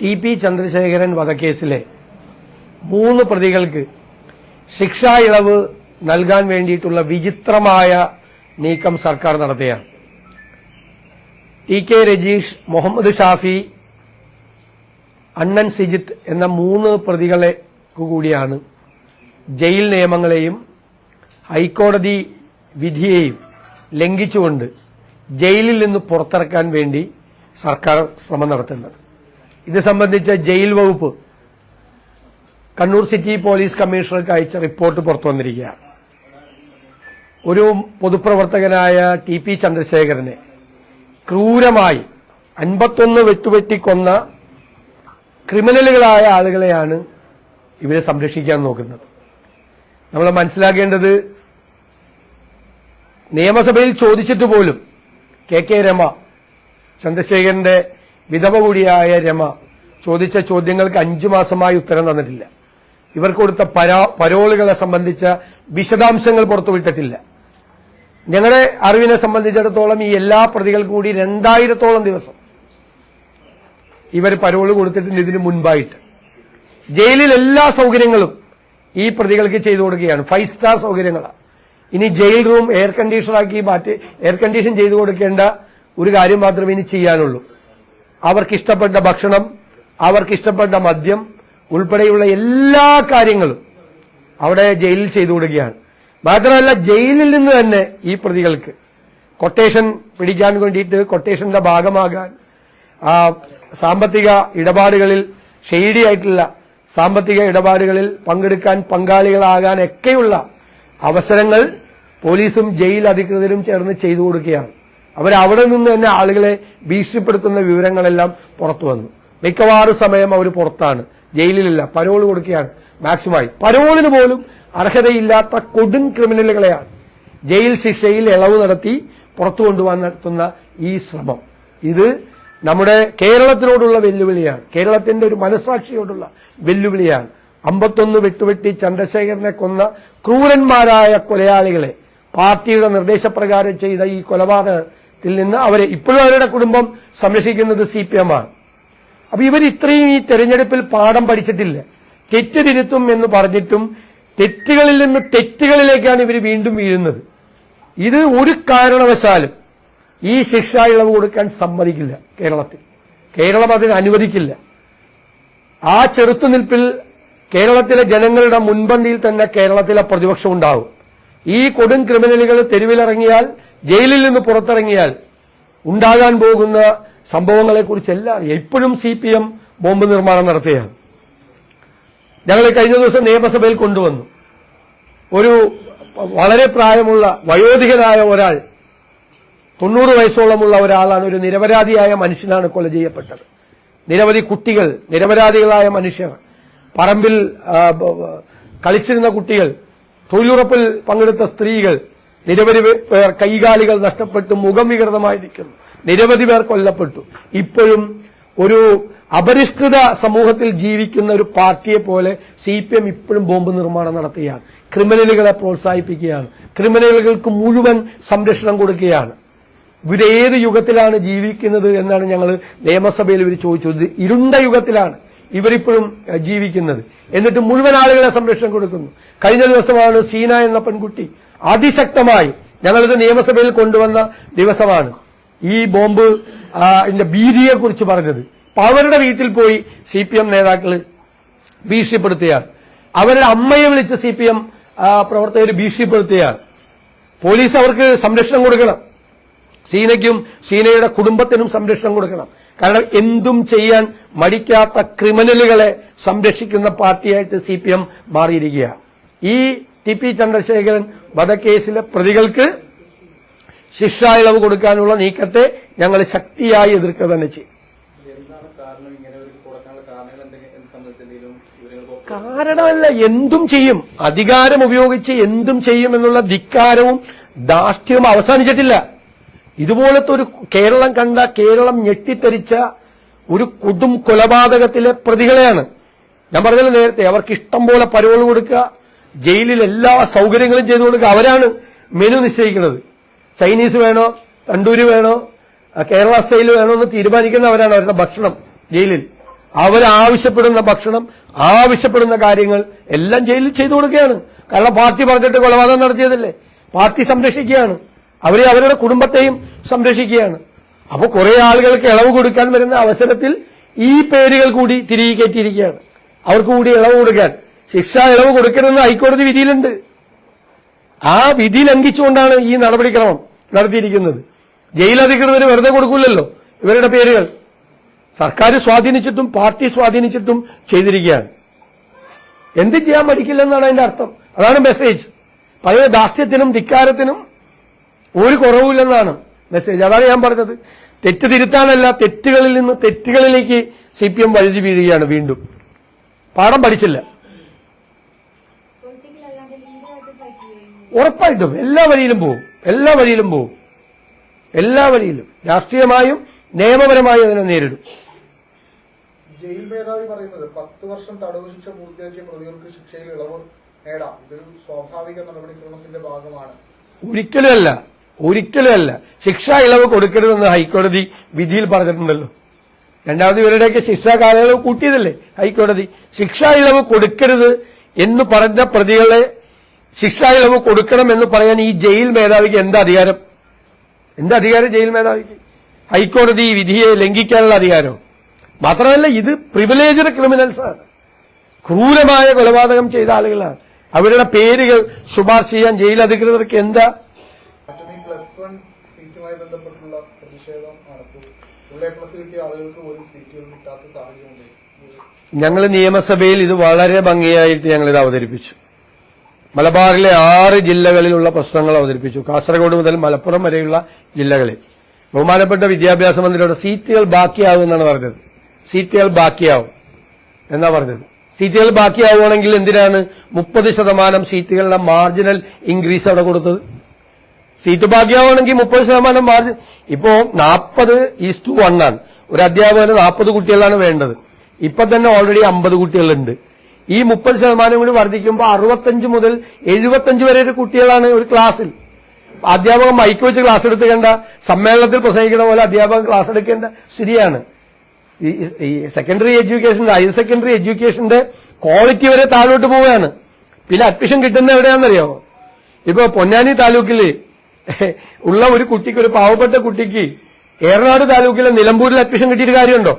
T P Chandrasekharan വധക്കേസിലെ മൂന്ന് പ്രതികൾക്ക് ശിക്ഷാ ഇളവ് നൽകാൻ വേണ്ടിയിട്ടുള്ള വിചിത്രമായ നീക്കം സർക്കാർ നടത്തുകയാണ് ടി കെ രജീഷ് മുഹമ്മദ് ഷാഫി അണ്ണൻ സിജിത്ത് എന്ന മൂന്ന് പ്രതികളെ കൂടിയാണ് ജയിൽ നിയമങ്ങളെയും ഹൈക്കോടതി വിധിയെയും ലംഘിച്ചുകൊണ്ട് ജയിലിൽ നിന്ന് പുറത്തിറക്കാൻ വേണ്ടി സർക്കാർ ശ്രമം നടത്തുന്നത്. ഇത് സംബന്ധിച്ച ജയിൽ വകുപ്പ് കണ്ണൂർ സിറ്റി പോലീസ് കമ്മീഷണർക്ക് അയച്ച റിപ്പോർട്ട് പുറത്തു വന്നിരിക്കുകയാണ്. ഒരു പൊതുപ്രവർത്തകനായ ടി പി ചന്ദ്രശേഖരനെ ക്രൂരമായി അൻപത്തൊന്ന് വെട്ടുവെട്ടി കൊന്ന ക്രിമിനലുകളായ ആളുകളെയാണ് ഇവരെ സംരക്ഷിക്കാൻ നോക്കുന്നത്. നമ്മൾ മനസ്സിലാക്കേണ്ടത് നിയമസഭയിൽ ചോദിച്ചിട്ട് പോലും കെ കെ രമ ചന്ദ്രശേഖരന്റെ വിധവ കൂടിയായ രമ ചോദിച്ച ചോദ്യങ്ങൾക്ക് അഞ്ചു മാസമായി ഉത്തരം തന്നിട്ടില്ല. ഇവർ കൊടുത്ത പരാ- പരോളുകളെ സംബന്ധിച്ച വിശദാംശങ്ങൾ പുറത്തുവിട്ടിട്ടില്ല ഞങ്ങളുടെ അറിവിനെ സംബന്ധിച്ചിടത്തോളം ഈ എല്ലാ പ്രതികൾക്കും കൂടി രണ്ടായിരത്തോളം ദിവസം ഇവർ പരോൾ കൊടുത്തിട്ടുണ്ട് ഇതിനു മുൻപായിട്ട്. ജയിലിൽ എല്ലാ സൗകര്യങ്ങളും ഈ പ്രതികൾക്ക് ചെയ്തു കൊടുക്കുകയാണ്. ഫൈവ് സ്റ്റാർ സൗകര്യങ്ങളാണ് ഇനി ജയിൽ റൂം എയർ കണ്ടീഷണറാക്കി മാറ്റി എയർ കണ്ടീഷൻ ചെയ്തു കൊടുക്കേണ്ട ഒരു കാര്യം മാത്രമേ ഇനി ചെയ്യാനുള്ളൂ. അവർക്കിഷ്ടപ്പെട്ട ഭക്ഷണം അവർക്ക് ഇഷ്ടപ്പെട്ട മദ്യം ഉൾപ്പെടെയുള്ള എല്ലാ കാര്യങ്ങളും അവിടെ ജയിലിൽ ചെയ്തു കൊടുക്കുകയാണ് മാത്രമല്ല ജയിലിൽ നിന്ന് തന്നെ ഈ പ്രതികൾക്ക് കൊട്ടേഷൻ പിടിക്കാൻ വേണ്ടിയിട്ട് കൊട്ടേഷന്റെ ഭാഗമാകാൻ ആ സാമ്പത്തിക ഇടപാടുകളിൽ ഷെയ്ഡി ആയിട്ടുള്ള സാമ്പത്തിക ഇടപാടുകളിൽ പങ്കെടുക്കാൻ പങ്കാളികളാകാൻ ഒക്കെയുള്ള അവസരങ്ങൾ പോലീസും ജയിൽ അധികൃതരും ചേർന്ന് ചെയ്തു കൊടുക്കുകയാണ് അവരവിടെ നിന്ന് തന്നെ ആളുകളെ ഭീഷണിപ്പെടുത്തുന്ന വിവരങ്ങളെല്ലാം പുറത്തു വന്നു. മിക്കവാറും സമയം അവർ പുറത്താണ്. ജയിലിലല്ല. പരോൾ കൊടുക്കുകയാണ്. മാക്സിമായി പരോളിന് പോലും അർഹതയില്ലാത്ത കൊടും ക്രിമിനലുകളെയാണ് ജയിൽ ശിക്ഷയിൽ ഇളവ് നടത്തി പുറത്തു കൊണ്ടുപോകാൻ നടത്തുന്ന ഈ ശ്രമം. ഇത് നമ്മുടെ കേരളത്തിനോടുള്ള വെല്ലുവിളിയാണ്. കേരളത്തിന്റെ ഒരു മനസാക്ഷിയോടുള്ള വെല്ലുവിളിയാണ്. അമ്പത്തൊന്ന് വെട്ടുവെട്ടി ചന്ദ്രശേഖരനെ കൊന്ന ക്രൂരന്മാരായ കൊലയാളികളെ പാർട്ടിയുടെ നിർദ്ദേശപ്രകാരം ചെയ്ത ഈ കൊലപാതകത്തിൽ നിന്ന് അവരെ ഇപ്പോഴും അവരുടെ കുടുംബം സംരക്ഷിക്കുന്നത് സി പി എം ആണ്. അപ്പൊ ഇവർ ഇത്രയും ഈ തെരഞ്ഞെടുപ്പിൽ പാഠം പഠിച്ചിട്ടില്ല. തെറ്റ് തിരുത്തും എന്ന് പറഞ്ഞിട്ടും തെറ്റുകളിൽ നിന്ന് തെറ്റുകളിലേക്കാണ് ഇവർ വീണ്ടും വീഴുന്നത്. ഇത് ഒരു കാരണവശാലും ഈ ശിക്ഷ ഇളവ് കൊടുക്കാൻ സമ്മതിക്കില്ല കേരളത്തിൽ. കേരളം അതിന് അനുവദിക്കില്ല. ആ ചെറുത്തുനിൽപ്പിൽ കേരളത്തിലെ ജനങ്ങളുടെ മുൻപന്തിയിൽ തന്നെ കേരളത്തിലെ പ്രതിപക്ഷം ഉണ്ടാവും. ഈ കൊടും ക്രിമിനലുകൾ തെരുവിലിറങ്ങിയാൽ ജയിലിൽ നിന്ന് പുറത്തിറങ്ങിയാൽ ഉണ്ടാകാൻ പോകുന്ന സംഭവങ്ങളെക്കുറിച്ചെല്ലാം ഇപ്പോഴും സി പി എം ബോംബ് നിർമ്മാണം നടത്തുകയാണ്. ഞങ്ങൾ കഴിഞ്ഞ ദിവസം നിയമസഭയിൽ കൊണ്ടുവന്നു. ഒരു വളരെ പ്രായമുള്ള വയോധികനായ ഒരാൾ തൊണ്ണൂറ് വയസ്സോളമുള്ള ഒരാളാണ് ഒരു നിരപരാധിയായ മനുഷ്യനാണ് കൊല ചെയ്യപ്പെട്ടത്. നിരവധി കുട്ടികൾ നിരപരാധികളായ മനുഷ്യർ പറമ്പിൽ കളിച്ചിരുന്ന കുട്ടികൾ തൊഴിലുറപ്പിൽ പങ്കെടുത്ത സ്ത്രീകൾ നിരവധി പേർ കൈകാലികൾ നഷ്ടപ്പെട്ടു മുഖം വികൃതമായിരിക്കുന്നു. നിരവധി പേർ കൊല്ലപ്പെട്ടു. ഇപ്പോഴും ഒരു അപരിഷ്കൃത സമൂഹത്തിൽ ജീവിക്കുന്ന ഒരു പാർട്ടിയെ പോലെ സി പി എം ഇപ്പോഴും ബോംബ് നിർമ്മാണം നടത്തുകയാണ്. ക്രിമിനലുകളെ പ്രോത്സാഹിപ്പിക്കുകയാണ്. ക്രിമിനലുകൾക്ക് മുഴുവൻ സംരക്ഷണം കൊടുക്കുകയാണ്. ഇവരേത് യുഗത്തിലാണ് ജീവിക്കുന്നത് എന്നാണ് ഞങ്ങൾ നിയമസഭയിൽ ഇവർ ചോദിച്ചത്. ഇരുണ്ട യുഗത്തിലാണ് ഇവരിപ്പോഴും ജീവിക്കുന്നത്. എന്നിട്ട് മുഴുവൻ ആളുകളെ സംരക്ഷണം കൊടുക്കുന്നു. കഴിഞ്ഞ ദിവസമാണ് സീന എന്ന പെൺകുട്ടി അതിശക്തമായി ഞങ്ങളിത് നിയമസഭയിൽ കൊണ്ടുവന്ന ദിവസമാണ്. ഈ ബോംബ് ഭീതിയെ കുറിച്ച് പറഞ്ഞത്. അവരുടെ വീട്ടിൽ പോയി സി പി എം നേതാക്കൾ ഭീഷണിപ്പെടുത്തുകയാണ്. അവരുടെ അമ്മയെ വിളിച്ച് സി പി എം പ്രവർത്തകർ ഭീഷണിപ്പെടുത്തുകയാണ്. പോലീസ് അവർക്ക് സംരക്ഷണം കൊടുക്കണം. സീനയ്ക്കും സീനയുടെ കുടുംബത്തിനും സംരക്ഷണം കൊടുക്കണം. കാരണം എന്തും ചെയ്യാൻ മടിക്കാത്ത ക്രിമിനലുകളെ സംരക്ഷിക്കുന്ന പാർട്ടിയായിട്ട് സി പി എം മാറിയിരിക്കുകയാണ്. ഈ ടി പി ചന്ദ്രശേഖരൻ വധക്കേസിലെ പ്രതികൾക്ക് ശിക്ഷാ ഇളവ് കൊടുക്കാനുള്ള നീക്കത്തെ ഞങ്ങൾ ശക്തിയായി എതിർക്കുക തന്നെ ചെയ്യും. കാരണമല്ല എന്തും ചെയ്യും. അധികാരം ഉപയോഗിച്ച് എന്തും ചെയ്യും എന്നുള്ള ധിക്കാരവും ദാഷ്ട്യവും അവസാനിച്ചിട്ടില്ല. ഇതുപോലത്തെ ഒരു കേരളം കണ്ട കേരളം ഞെട്ടിത്തരിച്ച ഒരു കൊടും കൊലപാതകത്തിലെ പ്രതികളെയാണ്. ഞാൻ പറഞ്ഞല്ലോ നേരത്തെ അവർക്ക് ഇഷ്ടം പോലെ പരോൾ കൊടുക്കുക ജയിലിൽ എല്ലാ സൗകര്യങ്ങളും ചെയ്തു കൊടുക്കുക. അവരാണ് മെനു നിശ്ചയിക്കുന്നത്. ചൈനീസ് വേണോ? തണ്ടൂരി വേണോ? കേരള സ്റ്റൈൽ വേണോ എന്ന് തീരുമാനിക്കുന്നവരാണ് അവരുടെ ഭക്ഷണം ജയിലിൽ. അവരാവശ്യപ്പെടുന്ന ഭക്ഷണം ആവശ്യപ്പെടുന്ന കാര്യങ്ങൾ എല്ലാം ജയിലിൽ ചെയ്തു കൊടുക്കുകയാണ്. കാരണം പാർട്ടി പറഞ്ഞിട്ട് കൊലപാതകം നടത്തിയതല്ലേ? പാർട്ടി സംരക്ഷിക്കുകയാണ്. അവരെ അവരുടെ കുടുംബത്തെയും സംരക്ഷിക്കുകയാണ്. അപ്പോൾ കുറെ ആളുകൾക്ക് ഇളവ് കൊടുക്കാൻ വരുന്ന അവസരത്തിൽ ഈ പേരുകൾ കൂടി തിരികെ കയറ്റിയിരിക്കുകയാണ്. അവർക്ക് കൂടി ഇളവ് കൊടുക്കാൻ. ശിക്ഷ ഇളവ് കൊടുക്കണമെന്ന് ഹൈക്കോടതി വിധിയിലുണ്ട്. ആ വിധി ലംഘിച്ചുകൊണ്ടാണ് ഈ നടപടിക്രമം നടത്തിയിരിക്കുന്നത്. ജയിലധികൃതർ വെറുതെ കൊടുക്കില്ലല്ലോ ഇവരുടെ പേരുകൾ. സർക്കാർ സ്വാധീനിച്ചിട്ടും പാർട്ടി സ്വാധീനിച്ചിട്ടും ചെയ്തിരിക്കുകയാണ്. എന്ത് ചെയ്യാൻ പഠിക്കില്ലെന്നാണ് അതിന്റെ അർത്ഥം. അതാണ് മെസ്സേജ് പഴയ ദാസ്യത്തിനും ധിക്കാരത്തിനും ഒരു കുറവുമില്ലെന്നാണ് മെസ്സേജ് അതാണ് ഞാൻ പറഞ്ഞത്. തെറ്റ് തിരുത്താനല്ല തെറ്റുകളിൽ നിന്ന് തെറ്റുകളിലേക്ക് സി പി എം വഴുതി വീഴുകയാണ് വീണ്ടും. പാഠം പഠിച്ചില്ല. ഉറപ്പായിട്ടും എല്ലാ വഴിയിലും പോവും. എല്ലാ വഴിയിലും പോവും. എല്ലാ വഴിയിലും. രാഷ്ട്രീയമായും നിയമപരമായും അതിനെ നേരിടും. ജയിൽ മേധാവി പറയുന്നത് പത്ത് വർഷം തടവ് ശിക്ഷ പൂർത്തിയാക്കിയ പ്രതികൾക്ക് ശിക്ഷയിൽ ഇളവ് നേടാം. ഇതൊരു സ്വാഭാവിക നടപടിക്രമത്തിന്റെ ഭാഗമാണ്. ഒരിക്കലുമല്ല. ഒരിക്കലുമല്ല. ശിക്ഷാ ഇളവ് കൊടുക്കരുതെന്ന് ഹൈക്കോടതി വിധിയിൽ പറഞ്ഞിട്ടുണ്ടല്ലോ. രണ്ടാമത് ഇവരുടെയൊക്കെ ശിക്ഷാ കാലയളവ് കൂട്ടിയതല്ലേ ഹൈക്കോടതി. ശിക്ഷാ ഇളവ് കൊടുക്കരുത് എന്ന് പറഞ്ഞ പ്രതികളെ ശിക്ഷാ ഇളവ് കൊടുക്കണം എന്ന് പറയാൻ ഈ ജയിൽ മേധാവിക്ക് എന്താ അധികാരം? എന്താ അധികാരം ജയിൽ മേധാവിക്ക്? ഹൈക്കോടതി ഈ വിധിയെ ലംഘിക്കാനുള്ള അധികാരം മാത്രമല്ല ഇത് പ്രിവിലേജഡ് ക്രിമിനൽസാണ് ക്രൂരമായ കൊലപാതകം ചെയ്ത ആളുകളാണ്. അവരുടെ പേരുകൾ ശുപാർശ ചെയ്യാൻ ജയിൽ അധികൃതർക്ക് എന്താ? ഞങ്ങൾ നിയമസഭയിൽ ഇത് വളരെ ഭംഗിയായിട്ട് ഞങ്ങൾ ഇത് അവതരിപ്പിച്ചു. മലബാറിലെ ആറ് ജില്ലകളിലുള്ള പ്രശ്നങ്ങൾ അവതരിപ്പിച്ചു. കാസർഗോഡ് മുതൽ മലപ്പുറം വരെയുള്ള ജില്ലകളിൽ. ബഹുമാനപ്പെട്ട വിദ്യാഭ്യാസ മന്ത്രിയുടെ സീറ്റുകൾ ബാക്കിയാവും എന്നാണ് പറഞ്ഞത്. സീറ്റുകൾ ബാക്കിയാവും എന്നാ പറഞ്ഞത്. സീറ്റുകൾ ബാക്കിയാവുകയാണെങ്കിൽ എന്തിനാണ് മുപ്പത് ശതമാനം സീറ്റുകളുടെ മാർജിനൽ ഇൻക്രീസ് അവിടെ കൊടുത്തത്? സീറ്റ് ബാക്കിയാവുകയാണെങ്കിൽ മുപ്പത് ശതമാനം മാർജിൻ ഇപ്പോ നാൽപ്പത് ഈസ് ടു വൺ ആണ്. ഒരു അധ്യാപകന് നാൽപ്പത് കുട്ടികളാണ് വേണ്ടത്. ഇപ്പൊ തന്നെ ഓൾറെഡി അമ്പത് കുട്ടികളുണ്ട്. ഈ മുപ്പത് ശതമാനം കൂടി വർദ്ധിക്കുമ്പോൾ അറുപത്തഞ്ച് മുതൽ എഴുപത്തഞ്ച് വരെ ഒരു കുട്ടികളാണ് ഒരു ക്ലാസ്സിൽ. അധ്യാപകൻ മൈക്ക് വെച്ച് ക്ലാസ് എടുക്കേണ്ട സമ്മേളനത്തിൽ പ്രസംഗിക്കുന്ന പോലെ അധ്യാപകൻ ക്ലാസ് എടുക്കേണ്ട സ്ഥിതിയാണ്. ഈ സെക്കൻഡറി എഡ്യൂക്കേഷന്റെ ഹയർ സെക്കൻഡറി എഡ്യൂക്കേഷന്റെ ക്വാളിറ്റി വരെ താഴോട്ട് പോവുകയാണ്. പിന്നെ അഡ്മിഷൻ കിട്ടുന്ന എവിടെയാണെന്നറിയാമോ ഇപ്പൊ പൊന്നാനി താലൂക്കിൽ ഉള്ള ഒരു കുട്ടിക്ക് ഒരു പാവപ്പെട്ട കുട്ടിക്ക് ഏറനാട് താലൂക്കിലെ നിലമ്പൂരിൽ അഡ്മിഷൻ കിട്ടിയിട്ട് കാര്യമുണ്ടോ?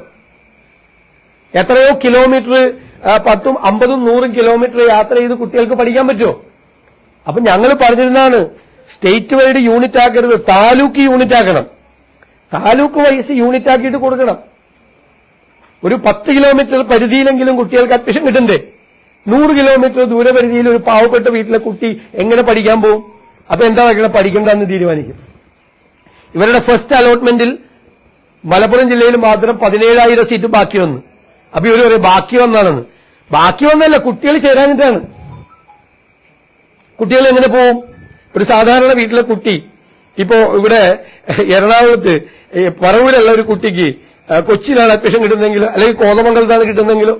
എത്രയോ കിലോമീറ്റർ പത്തും അമ്പതും നൂറും കിലോമീറ്റർ യാത്ര ചെയ്ത് കുട്ടികൾക്ക് പഠിക്കാൻ പറ്റുമോ? അപ്പൊ ഞങ്ങൾ പറഞ്ഞിരുന്നാണ് സ്റ്റേറ്റ് വൈഡ് യൂണിറ്റ് ആക്കരുത് താലൂക്ക് യൂണിറ്റ് ആക്കണം. താലൂക്ക് വൈസ് യൂണിറ്റ് ആക്കിയിട്ട് കൊടുക്കണം. ഒരു പത്ത് കിലോമീറ്റർ പരിധിയിലെങ്കിലും കുട്ടികൾക്ക് അഡ്മിഷൻ കിട്ടണ്ടേ നൂറ് കിലോമീറ്റർ ദൂരപരിധിയിൽ ഒരു പാവപ്പെട്ട വീട്ടിലെ കുട്ടി എങ്ങനെ പഠിക്കാൻ പോകും? അപ്പൊ എന്താ വെക്കണം പഠിക്കണ്ടെന്ന് തീരുമാനിക്കും. ഇവരുടെ ഫസ്റ്റ് അലോട്ട്മെന്റിൽ മലപ്പുറം ജില്ലയിൽ മാത്രം പതിനേഴായിരം സീറ്റ് ബാക്കി വന്നു. അപ്പൊ ഇവർ ബാക്കി വന്നാണെന്ന്. ബാക്കി വന്നല്ല കുട്ടികൾ ചേരാഞ്ഞിട്ടാണ് കുട്ടികൾ എങ്ങനെ പോവും? ഒരു സാധാരണ വീട്ടിലെ കുട്ടി ഇപ്പോ ഇവിടെ എറണാകുളത്ത് പറവൂരുള്ള ഒരു കുട്ടിക്ക് കൊച്ചിയിലാണ് അഡ്മിഷൻ കിട്ടുന്നെങ്കിലോ അല്ലെങ്കിൽ കോതമംഗലത്താണ് കിട്ടുന്നെങ്കിലോ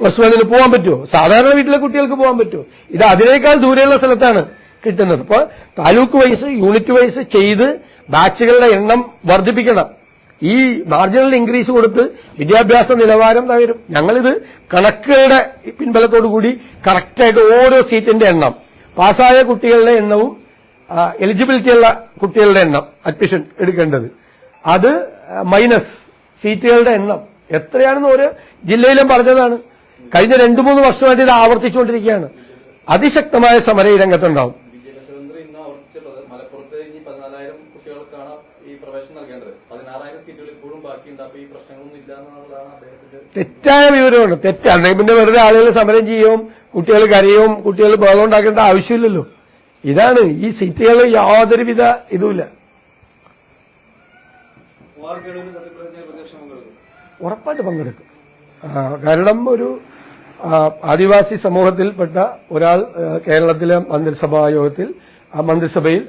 പ്ലസ് വണ്ണിന് പോകാൻ പറ്റുമോ? സാധാരണ വീട്ടിലെ കുട്ടികൾക്ക് പോകാൻ പറ്റുമോ? ഇത് അതിനേക്കാൾ ദൂരെയുള്ള സ്ഥലത്താണ് കിട്ടുന്നത്. അപ്പൊ താലൂക്ക് വൈസ് യൂണിറ്റ് വൈസ് ചെയ്ത് ബാച്ചുകളുടെ എണ്ണം വർദ്ധിപ്പിക്കണം. ഈ മാർജിനൽ ഇൻക്രീസ് കൊടുത്ത് വിദ്യാഭ്യാസ നിലവാരം തകരും. ഞങ്ങളിത് കണക്കുകളുടെ പിൻബലത്തോടു കൂടി കറക്റ്റായിട്ട് ഓരോ സീറ്റിന്റെ എണ്ണം പാസ്സായ കുട്ടികളുടെ എണ്ണവും എലിജിബിലിറ്റി ഉള്ള കുട്ടികളുടെ എണ്ണം അഡ്മിഷൻ എടുക്കേണ്ടത്. അത് മൈനസ് സീറ്റുകളുടെ എണ്ണം. എത്രയാണെന്ന് ഓരോ ജില്ലയിലും പറഞ്ഞതാണ്. കഴിഞ്ഞ രണ്ടു മൂന്ന് വർഷമായിട്ട് ഇത് ആവർത്തിച്ചുകൊണ്ടിരിക്കുകയാണ്. അതിശക്തമായ സമര രംഗത്തുണ്ടാവും തെറ്റായ വിവരമാണ് തെറ്റാണ് പിന്നെ വെറുതെ ആളുകൾ സമരം ചെയ്യും കുട്ടികൾ കരയും കുട്ടികൾ ബഹളം ഉണ്ടാക്കേണ്ട ആവശ്യമില്ലല്ലോ. ഇതാണ് ഈ സീറ്റുകൾ യാതൊരുവിധ ഇതുമില്ല. ഉറപ്പായിട്ട് പങ്കെടുക്കും. കാരണം ഒരു ആദിവാസി സമൂഹത്തിൽപ്പെട്ട ഒരാൾ കേരളത്തിലെ മന്ത്രിസഭാ യോഗത്തിൽ ആ മന്ത്രിസഭയിൽ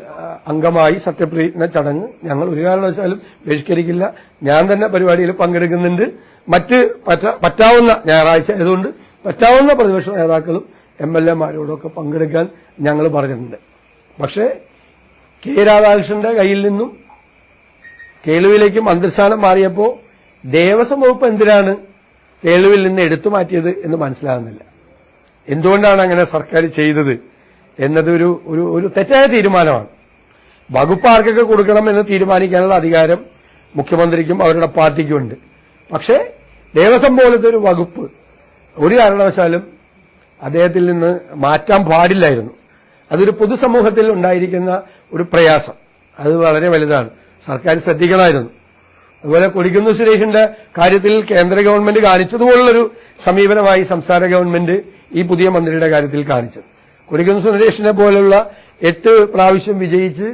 അംഗമായി സത്യപ്രതിജ്ഞ ചടങ്ങ് ഞങ്ങൾ ഒരു കാരണവശാലും ബഹിഷ്കരിക്കില്ല. ഞാൻ തന്നെ പരിപാടിയിൽ പങ്കെടുക്കുന്നുണ്ട്. മറ്റ് പറ്റാവുന്ന ഞായറാഴ്ച ആയതുകൊണ്ട് പറ്റാവുന്ന പ്രതിപക്ഷ നേതാക്കളും എം എൽ എമാരോടൊക്കെ പങ്കെടുക്കാൻ ഞങ്ങൾ പറഞ്ഞിട്ടുണ്ട്. പക്ഷേ കെ രാധാകൃഷ്ണന്റെ കയ്യിൽ നിന്നും കേളുവിലേക്ക് മന്ത്രിസ്ഥാനം മാറിയപ്പോൾ ദേവസ്വം വകുപ്പ് എന്തിനാണ് കേളുവിൽ നിന്ന് എടുത്തു മാറ്റിയത് എന്ന് മനസ്സിലാകുന്നില്ല. എന്തുകൊണ്ടാണ് അങ്ങനെ സർക്കാർ ചെയ്തത് എന്നത് ഒരു ഒരു തെറ്റായ തീരുമാനമാണ്. വകുപ്പ് ആർക്കൊക്കെ കൊടുക്കണം എന്ന് തീരുമാനിക്കാനുള്ള അധികാരം മുഖ്യമന്ത്രിക്കും അവരുടെ പാർട്ടിക്കും ഉണ്ട്. പക്ഷേ ദേവസ്വം പോലത്തെ ഒരു വകുപ്പ് ഒരു കാരണവശാലും അദ്ദേഹത്തിൽ നിന്ന് മാറ്റാൻ പാടില്ലായിരുന്നു. അതൊരു പൊതുസമൂഹത്തിൽ ഉണ്ടായിരിക്കുന്ന ഒരു പ്രയാസം. അത് വളരെ വലുതാണ്. സർക്കാർ ശ്രദ്ധിക്കണമായിരുന്നു. അതുപോലെ കൊടിക്കുന്ന് സുരേഷിന്റെ കാര്യത്തിൽ കേന്ദ്ര ഗവൺമെന്റ് കാണിച്ചതുപോലുള്ളൊരു സമീപനമായി സംസ്ഥാന ഗവൺമെന്റ് ഈ പുതിയ മന്ത്രിയുടെ കാര്യത്തിൽ കാണിച്ചത്. കൊടിക്കുന്ന് സുരേഷിനെ പോലുള്ള എട്ട് പ്രാവശ്യം വിജയിച്ച്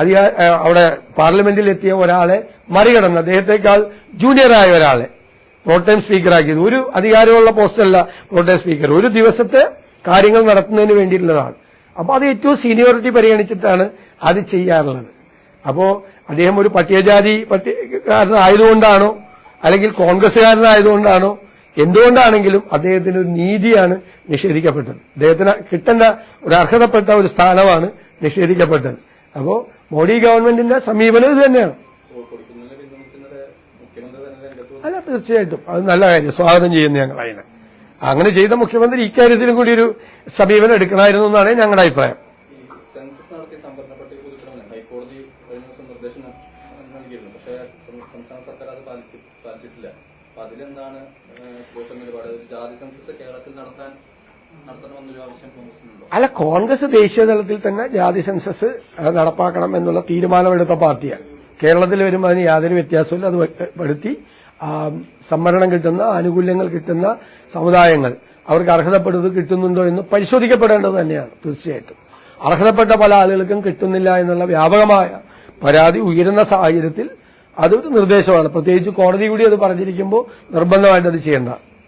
അധികാ അവിടെ പാർലമെന്റിൽ എത്തിയ ഒരാളെ മറികടന്ന് അദ്ദേഹത്തെക്കാൾ ജൂനിയറായ ഒരാളെ പ്രോട്ടൈം സ്പീക്കറാക്കിയത്. ഒരു അധികാരമുള്ള പോസ്റ്റല്ല പ്രോട്ടൈം സ്പീക്കർ. ഒരു ദിവസത്തെ കാര്യങ്ങൾ നടത്തുന്നതിന് വേണ്ടിയിട്ടുള്ളതാണ്. അപ്പോൾ അത് ഏറ്റവും സീനിയോറിറ്റി പരിഗണിച്ചിട്ടാണ് അത് ചെയ്യാറുള്ളത്. അപ്പോ അദ്ദേഹം ഒരു പട്ടികജാതി പട്ടികാരനായതുകൊണ്ടാണോ അല്ലെങ്കിൽ കോൺഗ്രസ്സുകാരനായതുകൊണ്ടാണോ എന്തുകൊണ്ടാണെങ്കിലും അദ്ദേഹത്തിന് ഒരു നീതിയാണ് നിഷേധിക്കപ്പെട്ടത്. അദ്ദേഹത്തിന് കിട്ടേണ്ട ഒരു അർഹതപ്പെട്ട ഒരു സ്ഥാനമാണ് നിഷേധിക്കപ്പെട്ടത്. അപ്പോ മോഡി ഗവൺമെന്റിന്റെ സമീപനം ഇത് തന്നെയാണ്. അല്ല തീർച്ചയായിട്ടും. അത് നല്ല കാര്യം. സ്വാഗതം ചെയ്യുന്നു ഞങ്ങൾ അതിനെ. അങ്ങനെ ചെയ്ത മുഖ്യമന്ത്രി ഇക്കാര്യത്തിലും കൂടി ഒരു സമീപനം എടുക്കണമായിരുന്നു എന്നാണ് ഞങ്ങളുടെ അഭിപ്രായം ഈ സെൻസസ് നടത്തിയ സംവരണ പട്ടിക പുതുക്കണമെന്ന് ഹൈക്കോടതി കഴിഞ്ഞ ദിവസം നിർദ്ദേശം ന- നൽകിയിരുന്നു പക്ഷേ സം- സംസ്ഥാന സർക്കാർ അത് പാലിച്ചി- പാലിച്ചിട്ടില്ല അപ്പൊ അതിലെന്താണ് കോട്ടം നിലപാട് ജാതി സെൻസസ് കേരളത്തിൽ നടത്താൻ നടത്തണമെന്നൊരു ആവശ്യം കോൺഗ്രസിനുണ്ടോ അല്ല കോൺഗ്രസ് ദേശീയ തലത്തിൽ തന്നെ ജാതി സെൻസസ് നടപ്പാക്കണം എന്നുള്ള തീരുമാനമെടുത്ത പാർട്ടിയാണ്. കേരളത്തിൽ വരുമ്പോൾ അതിന് യാതൊരു വ്യത്യാസമില്ല അത് പെടുത്തി സംവരണം കിട്ടുന്ന ആനുകൂല്യങ്ങൾ കിട്ടുന്ന സമുദായങ്ങൾ അവർക്ക് അർഹതപ്പെടുന്നത് കിട്ടുന്നുണ്ടോ എന്ന് പരിശോധിക്കപ്പെടേണ്ടത് തന്നെയാണ് തീർച്ചയായിട്ടും. അർഹതപ്പെട്ട പല ആളുകൾക്കും കിട്ടുന്നില്ല എന്നുള്ള വ്യാപകമായ പരാതി ഉയരുന്ന സാഹചര്യത്തിൽ അതൊരു നിർദ്ദേശമാണ്. പ്രത്യേകിച്ച് കോടതി കൂടി അത് പറഞ്ഞിരിക്കുമ്പോൾ നിർബന്ധമായിട്ട് അത് ചെയ്യേണ്ട